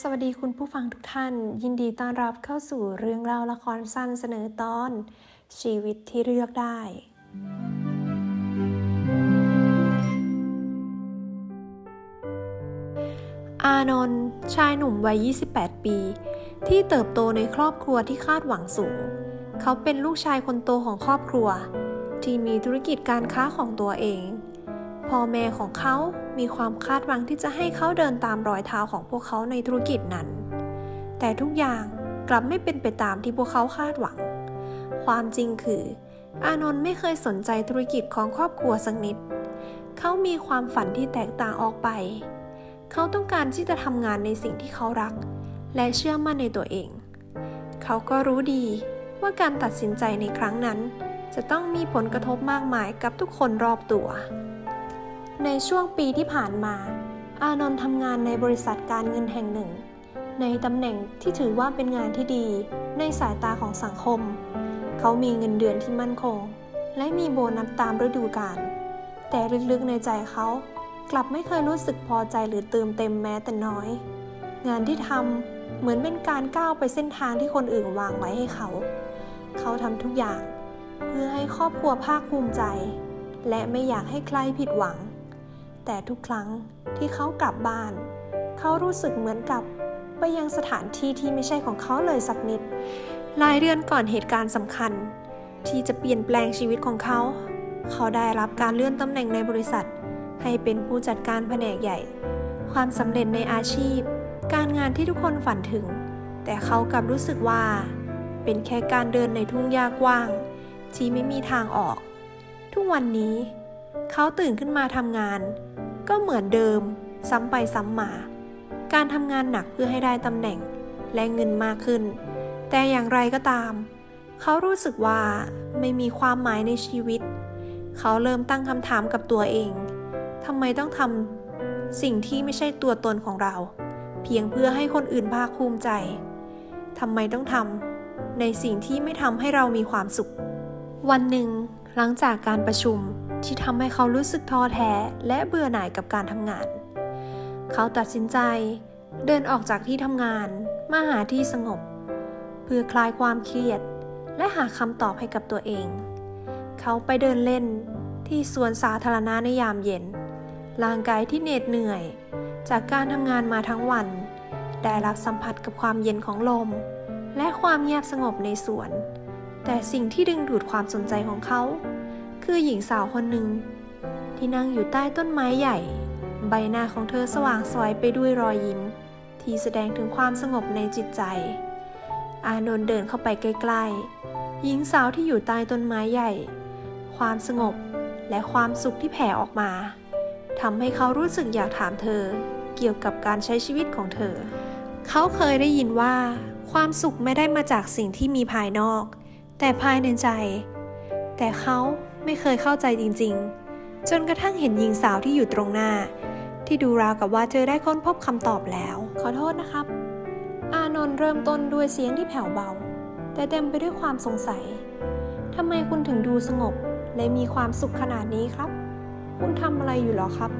สวัสดีคุณผู้ฟังทุกท่าน ยินดีต้อนรับเข้าสู่เรื่องเล่าละครสั้นเสนอตอน ชีวิตที่เลือกได้ อานนท์ชายหนุ่มวัย 28 ปี ที่เติบโตในครอบครัวที่คาดหวังสูง เขาเป็นลูกชายคนโตของครอบครัว ที่มีธุรกิจการค้าของตัวเอง พ่อแม่ของเขามีความคาดหวังที่จะให้เขาเดินตามรอยเท้าของพวกเขาในธุรกิจนั้น แต่ทุกอย่างกลับไม่เป็นไปตามที่พวกเขาคาดหวัง ความจริงคือ อานนท์ไม่เคยสนใจธุรกิจของครอบครัวสักนิด เขามีความฝันที่แตกต่างออกไป เขาต้องการที่จะทำงานในสิ่งที่เขารัก และเชื่อมั่นในตัวเอง เขาก็รู้ดีว่าการตัดสินใจในครั้งนั้น จะต้องมีผลกระทบมากมายกับทุกคนรอบตัว ในช่วงปีที่ผ่านมา อานนท์ทำงานในบริษัทการเงินแห่งหนึ่ง ในตำแหน่งที่ถือว่าเป็นงานที่ดีในสายตาของสังคม เขามีเงินเดือนที่มั่นคง และมีโบนัสตามฤดูกาล แต่ลึกๆในใจเขากลับไม่เคยรู้สึกพอใจหรือเติมเต็มแม้แต่น้อย งานที่ทำเหมือนเป็นการก้าวไปเส้นทางที่คนอื่นวางไว้ให้เขา เขาทำทุกอย่าง เพื่อให้ครอบครัวภาคภูมิใจ และไม่อยากให้ใครผิดหวัง แต่ทุกครั้งที่เขากลับบ้าน เขารู้สึกเหมือนกับไปยังสถานที่ที่ไม่ใช่ของเขาเลยสักนิด หลายเดือนก่อนเหตุการณ์สำคัญ ที่จะเปลี่ยนแปลงชีวิตของเขา เขาได้รับการเลื่อนตำแหน่งในบริษัท ให้เป็นผู้จัดการแผนกใหญ่ ความสำเร็จในอาชีพ การงานที่ทุกคนฝันถึง แต่เขากลับรู้สึกว่า เป็นแค่การเดินในทุ่งหญ้ากว้าง ที่ไม่มีทางออก ทุกวันนี้ เขาตื่นขึ้นมาทำงาน ก็เหมือนเดิม ซ้ำไปซ้ำมา การทำงานหนักเพื่อให้ได้ตำแหน่งและเงินมากขึ้น แต่อย่างไรก็ตาม เขารู้สึกว่าไม่มีความหมายในชีวิต เขาเริ่มตั้งคำถามกับตัวเองทำไมต้องทำสิ่งที่ไม่ใช่ตัวตนของเรา เพียงเพื่อให้คนอื่นภาคภูมิใจทำไมต้องทำในสิ่งที่ไม่ทำให้เรามีความสุข วันหนึ่งหลังจากการประชุม ที่ทำให้เขารู้สึกท้อแท้และเบื่อหน่ายกับการทำงาน เขาตัดสินใจเดินออกจากที่ทำงานมาหาที่สงบ เพื่อคลายความเครียด และหาคำตอบให้กับตัวเอง เขาไปเดินเล่นที่สวนสาธารณะในยามเย็น ร่างกายที่เหน็ดเหนื่อย จากการทำงานมาทั้งวัน ได้รับสัมผัสกับความเย็นของลม และความเงียบสงบในสวน แต่สิ่งที่ดึงดูดความสนใจของเขา คือหญิงสาวคนหนึ่ง ที่นั่งอยู่ใต้ต้นไม้ใหญ่ ใบหน้าของเธอสว่างสวยไปด้วยรอยยิ้ม ที่แสดงถึงความสงบในจิตใจ อานนท์เดินเข้าไปใกล้ๆ หญิงสาวที่อยู่ใต้ต้นไม้ใหญ่ ความสงบและความสุขที่แผ่ออกมาทำให้เขารู้สึกอยากถามเธอ เกี่ยวกับการใช้ชีวิตของเธอ เขาเคยได้ยินว่า ความสุขไม่ได้มาจากสิ่งที่มีภายนอก แต่ภายในใจ แต่เขา ไม่เคยเข้าใจจริงๆ จนกระทั่งเห็นหญิงสาวที่อยู่ตรงหน้า ที่ดูราวกับว่าเธอได้ค้นพบคำตอบแล้ว ขอโทษนะครับ อานนท์เริ่มต้นด้วยเสียงที่แผ่วเบา แต่เต็มไปด้วยความสงสัยทำไมคุณถึงดูสงบ และมีความสุขขนาดนี้ครับ คุณทำอะไรอยู่หรอครับ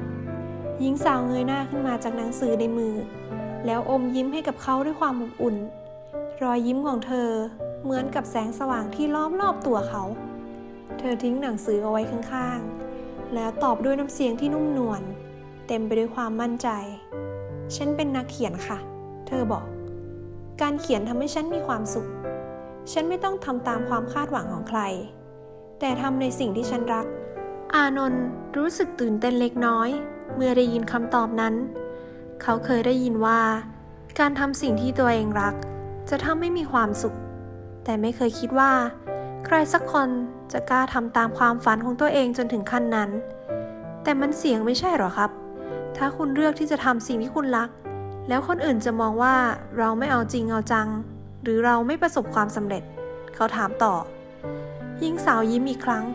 หญิงสาวเงยหน้าขึ้นมาจากหนังสือในมือ แล้วอมยิ้มให้กับเขาด้วยความอบอุ่น รอยยิ้มของเธอเหมือนกับแสงสว่างที่ล้อมรอบตัวเขา เธอทิ้งหนังสือเอาไว้ข้างๆ แล้วตอบด้วยน้ำเสียงที่นุ่มนวล เต็มไปด้วยความมั่นใจ ฉันเป็นนักเขียนค่ะ เธอบอก การเขียนทำให้ฉันมีความสุข ฉันไม่ต้องทำตามความคาดหวังของใคร แต่ทำในสิ่งที่ฉันรัก อานนท์รู้สึกตื่นเต้นเล็กน้อย เมื่อได้ยินคำตอบนั้น เขาเคยได้ยินว่า การทำสิ่งที่ตัวเองรัก จะทำให้มีความสุข แต่ไม่เคยคิดว่า รสักคนจะกล้าทำตามความฝันของตัวเองจนถึงขั้นนั้น แต่มันเสี่ยงไม่ใช่หรอครับ ถ้าคุณเลือกที่จะทำสิ่งที่คุณรัก แล้วคนอื่นจะมองว่าเราไม่เอาจริงเอาจัง หรือเราไม่ประสบความสำเร็จ เขาถามต่อ หญิงสาวยิ้มอีกครั้ง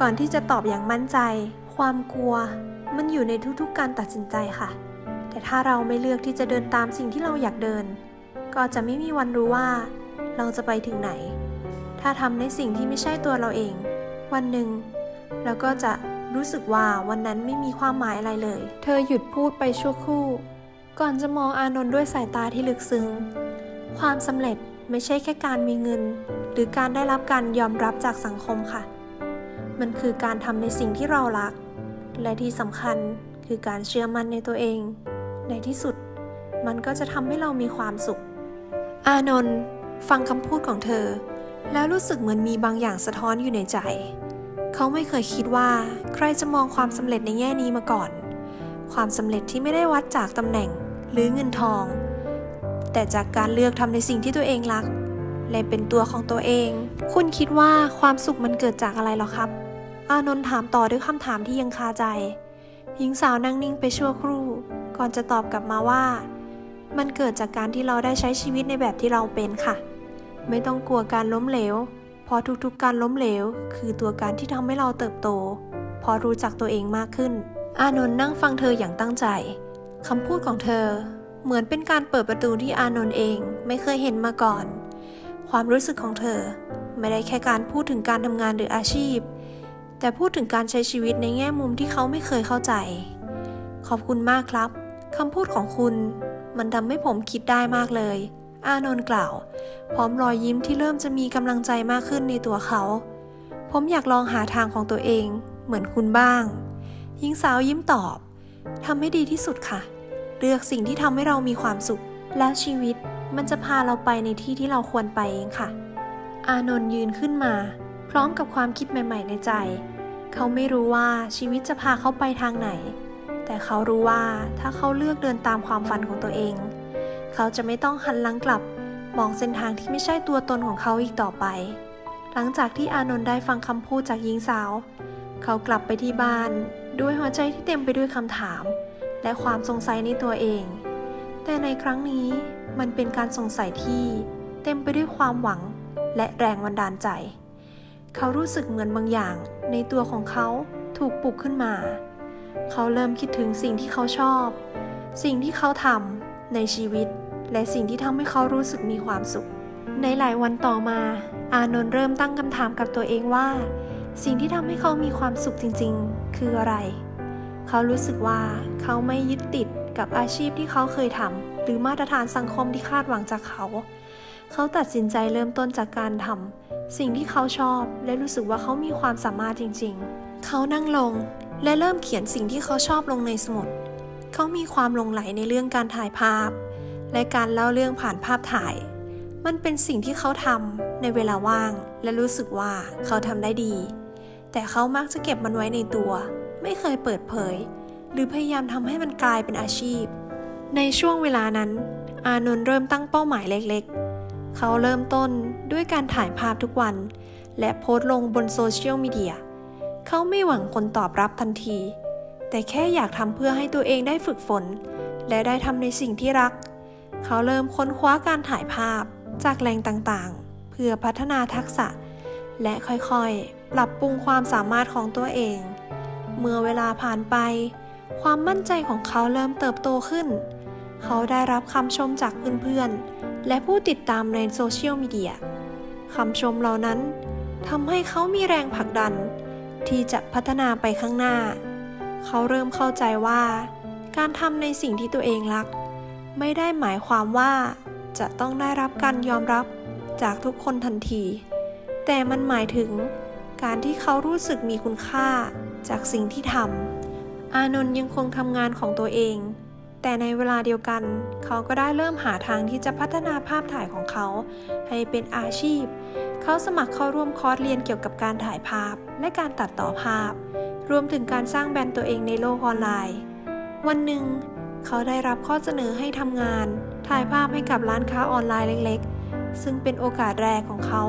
ก่อนที่จะตอบอย่างมั่นใจ ความกลัว มันอยู่ในทุกๆการตัดสินใจค่ะ แต่ถ้าเราไม่เลือกที่จะเดินตามสิ่งที่เราอยากเดิน ก็จะไม่มีวันรู้ว่า เราจะไปถึงไหน ถ้าทำในสิ่งที่ไม่ใช่ตัวเราเอง วันหนึ่งเราก็จะรู้สึกว่าวันนั้นไม่มีความหมายอะไรเลย เธอหยุดพูดไปชั่วครู่ ก่อนจะมองอานนท์ด้วยสายตาที่ลึกซึ้ง ความสำเร็จไม่ใช่แค่การมีเงิน หรือการได้รับการยอมรับจากสังคมค่ะ มันคือการทำในสิ่งที่เรารัก และที่สำคัญคือการเชื่อมั่นในตัวเอง ในที่สุด มันก็จะทำให้เรามีความสุข อานนท์ฟังคำพูดของเธอ แล้วรู้สึกเหมือนมีบางอย่างสะท้อนอยู่ในใจ เขาไม่เคยคิดว่าใครจะมองความสำเร็จในแง่นี้มาก่อน ความสำเร็จที่ไม่ได้วัดจากตำแหน่งหรือเงินทอง แต่จากการเลือกทำในสิ่งที่ตัวเองรัก และเป็นตัวของตัวเอง คุณคิดว่าความสุขมันเกิดจากอะไรหรอครับ อานนท์ถามต่อด้วยคำถามที่ยังคาใจ หญิงสาวนั่งนิ่งไปชั่วครู่ ก่อนจะตอบกลับมาว่า มันเกิดจากการที่เราได้ใช้ชีวิตในแบบที่เราเป็นค่ะ ไม่ต้องกลัวการล้มเหลว เพราะทุกๆการล้มเหลว คือตัวการที่ทำให้เราเติบโต พอรู้จักตัวเองมากขึ้น อานนท์นั่งฟังเธออย่างตั้งใจคำพูดของเธอ เหมือนเป็นการเปิดประตูที่อานนท์เองไม่เคยเห็นมาก่อน ความรู้สึกของเธอ ไม่ได้แค่การพูดถึงการทำงานหรืออาชีพ แต่พูดถึงการใช้ชีวิตในแง่มุมที่เขาไม่เคยเข้าใจ ขอบคุณมากครับคำพูดของคุณ มันทำให้ผมคิดได้มากเลย อานนท์กล่าว พร้อมรอยยิ้มที่เริ่มจะมีกำลังใจมากขึ้นในตัวเขา ผมอยากลองหาทางของตัวเอง เหมือนคุณบ้าง หญิงสาวยิ้มตอบทำให้ดีที่สุดค่ะ เลือกสิ่งที่ทำให้เรามีความสุข แล้วชีวิตมันจะพาเราไปในที่ที่เราควรไปเองค่ะ อานนท์ยืนขึ้นมา พร้อมกับความคิดใหม่ ๆ ในใจ เขาไม่รู้ว่าชีวิตจะพาเขาไปทางไหน แต่เขารู้ว่าถ้าเขาเลือกเดินตามความฝันของตัวเอง เขาจะไม่ต้องหันหลังกลับ มองเส้นทางที่ไม่ใช่ตัวตนของเขาอีกต่อไป หลังจากที่อานนท์ได้ฟังคำพูดจากหญิงสาว เขากลับไปที่บ้าน ด้วยหัวใจที่เต็มไปด้วยคำถาม และความสงสัยในตัวเอง แต่ในครั้งนี้มันเป็นการสงสัยที่เต็มไปด้วยความหวังและแรงบันดาลใจ เขารู้สึกเหมือนบางอย่างในตัวของเขาถูกปลุกขึ้นมา เขาเริ่มคิดถึงสิ่งที่เขาชอบ สิ่งที่เขาทำในชีวิต และสิ่งที่ทำให้เขารู้สึกมีความสุข ในหลายวันต่อมา อานนท์เริ่มตั้งคำถามกับตัวเองว่า สิ่งที่ทำให้เขามีความสุขจริงๆ คืออะไร เขารู้สึกว่าเขาไม่ยึดติดกับอาชีพที่เขาเคยทำหรือมาตรฐานสังคมที่คาดหวังจากเขา เขาตัดสินใจเริ่มต้นจากการทำสิ่งที่เขาชอบและรู้สึกว่าเขามีความสามารถจริง ๆ เขานั่งลงและเริ่มเขียนสิ่งที่เขาชอบลงในสมุด เขามีความหลงไหลในเรื่องการถ่ายภาพ และการเล่าเรื่องผ่านภาพถ่าย มันเป็นสิ่งที่เขาทำในเวลาว่าง และรู้สึกว่าเขาทำได้ดี แต่เขามักจะเก็บมันไว้ในตัว ไม่เคยเปิดเผย หรือพยายามทำให้มันกลายเป็นอาชีพ ในช่วงเวลานั้น อานนท์เริ่มตั้งเป้าหมายเล็กๆ เขาเริ่มต้นด้วยการถ่ายภาพทุกวัน และโพสต์ลงบนโซเชียลมีเดีย เขาไม่หวังผลตอบรับทันที แต่แค่อยากทำเพื่อให้ตัวเองได้ฝึกฝน และได้ทำในสิ่งที่รัก เขาเริ่มค้นคว้าการถ่ายภาพจากแหล่งต่างๆ เพื่อพัฒนาทักษะ และค่อยๆ ปรับปรุงความสามารถของตัวเอง เมื่อเวลาผ่านไป ความมั่นใจของเขาเริ่มเติบโตขึ้น เขาได้รับคำชมจากเพื่อนๆ และผู้ติดตามในโซเชียลมีเดียคำชมเหล่านั้นทำให้เขามีแรงผลักดัน ที่จะพัฒนาไปข้างหน้า เขาเริ่มเข้าใจว่า การทำในสิ่งที่ตัวเองรัก ไม่ได้หมายความว่า จะต้องได้รับการยอมรับจากทุกคนทันที แต่มันหมายถึง การที่เขารู้สึกมีคุณค่าจากสิ่งที่ทำอานนท์ยังคงทำงานของตัวเอง แต่ในเวลาเดียวกัน เขาก็ได้เริ่มหาทางที่จะพัฒนาภาพถ่ายของเขา ให้เป็นอาชีพ เขาสมัครเข้าร่วมคอร์สเรียนเกี่ยวกับการถ่ายภาพ และการตัดต่อภาพ รวมถึงการสร้างแบรนด์ตัวเองในโลกออนไลน์ วันหนึ่ง เขาได้รับข้อเสนอให้ทำงาน ถ่ายภาพให้กับร้านค้าออนไลน์เล็กๆ ซึ่งเป็นโอกาสแรกของเขา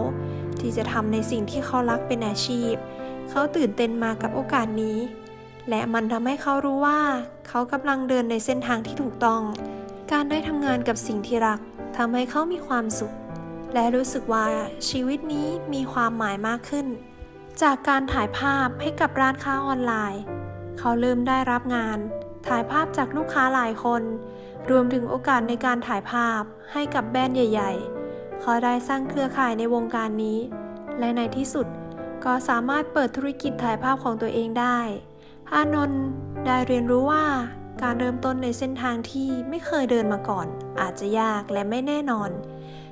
ที่จะทำในสิ่งที่เขารักเป็นอาชีพ เขาตื่นเต้นมากับโอกาสนี้ และมันทำให้เขารู้ว่า เขากำลังเดินในเส้นทางที่ถูกต้อง การได้ทำงานกับสิ่งที่รักทำให้เขามีความสุข และรู้สึกว่าชีวิตนี้มีความหมายมากขึ้น จากการถ่ายภาพให้กับร้านค้าออนไลน์ เขาเริ่มได้รับงาน ถ่ายภาพจากลูกค้าหลายคน รวมถึงโอกาสในการถ่ายภาพให้กับแบรนด์ใหญ่ ๆ เขาได้สร้างเครือข่ายในวงการนี้ และในที่สุดก็สามารถเปิดธุรกิจถ่ายภาพของตัวเองได้ อานนท์ได้เรียนรู้ว่าการเริ่มต้นในเส้นทางที่ไม่เคยเดินมาก่อน อาจจะยากและไม่แน่นอน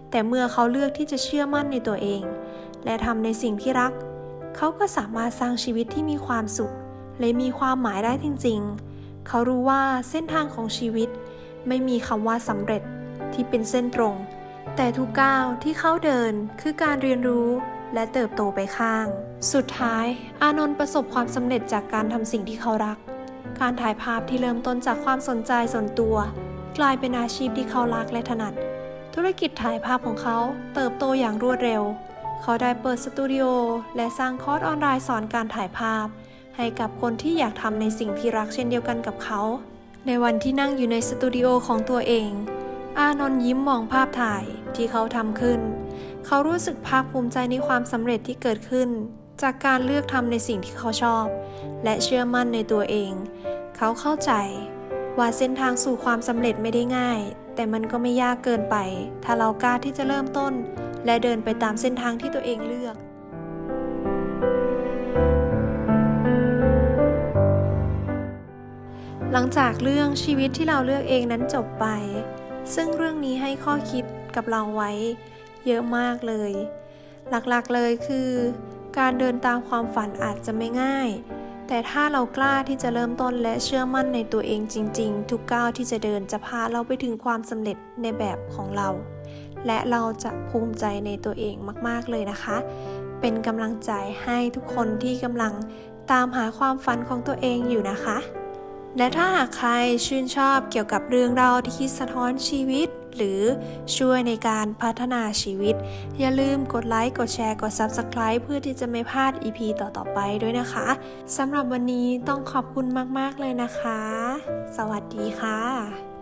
แต่เมื่อเขาเลือกที่จะเชื่อมั่นในตัวเอง และทำในสิ่งที่รัก เขาก็สามารถสร้างชีวิตที่มีความสุข และมีความหมายได้จริงๆ เขารู้ว่าเส้นทางของชีวิตไม่มีคำว่าสำเร็จที่เป็นเส้นตรง แต่ทุกก้าวที่เขาเดินคือการเรียนรู้และเติบโตไปข้าง สุดท้าย อานนท์ประสบความสำเร็จจากการทำสิ่งที่เขารัก การถ่ายภาพที่เริ่มต้นจากความสนใจส่วนตัว กลายเป็นอาชีพที่เขารักและถนัด ธุรกิจถ่ายภาพของเขาเติบโตอย่างรวดเร็ว เขาได้เปิดสตูดิโอและสร้างคอร์สออนไลน์สอนการถ่ายภาพ ให้กับคนที่อยากทำในสิ่งที่รักเช่นเดียวกันกับเขา ในวันที่นั่งอยู่ในสตูดิโอของตัวเอง อานนท์ยิ้มมองภาพถ่ายที่เขาทำขึ้น เขารู้สึกภาคภูมิใจในความสำเร็จที่เกิดขึ้น จากการเลือกทำในสิ่งที่เขาชอบ และเชื่อมั่นในตัวเอง เขาเข้าใจ ว่าเส้นทางสู่ความสำเร็จไม่ได้ง่าย แต่มันก็ไม่ยากเกินไป ถ้าเรากล้าที่จะเริ่มต้น และเดินไปตามเส้นทางที่ตัวเองเลือก หลังจากเรื่องชีวิตที่เราเลือกเองนั้นจบไป ซึ่งเรื่องนี้ให้ข้อคิดกับเราไว้ เยอะมากเลย หลักๆเลยคือ การเดินตามความฝันอาจจะไม่ง่าย แต่ถ้าเรากล้าที่จะเริ่มต้นและเชื่อมั่นในตัวเองจริง ๆ ทุกก้าวที่จะเดินจะพาเราไปถึงความสำเร็จในแบบของเรา และเราจะภูมิใจในตัวเองมากๆเลยนะคะ เป็นกำลังใจให้ทุกคนที่กำลังตามหาความฝันของตัวเองอยู่นะคะ และถ้าหากใครชื่นชอบเกี่ยวกับเรื่องราวที่สะท้อนชีวิต หรือช่วยในการพัฒนาชีวิต อย่าลืมกดไลค์กดแชร์กด Subscribe เพื่อที่จะไม่พลาด EP ต่อๆไปด้วยนะคะสำหรับวันนี้ต้องขอบคุณมากๆเลยนะคะ สวัสดีค่ะ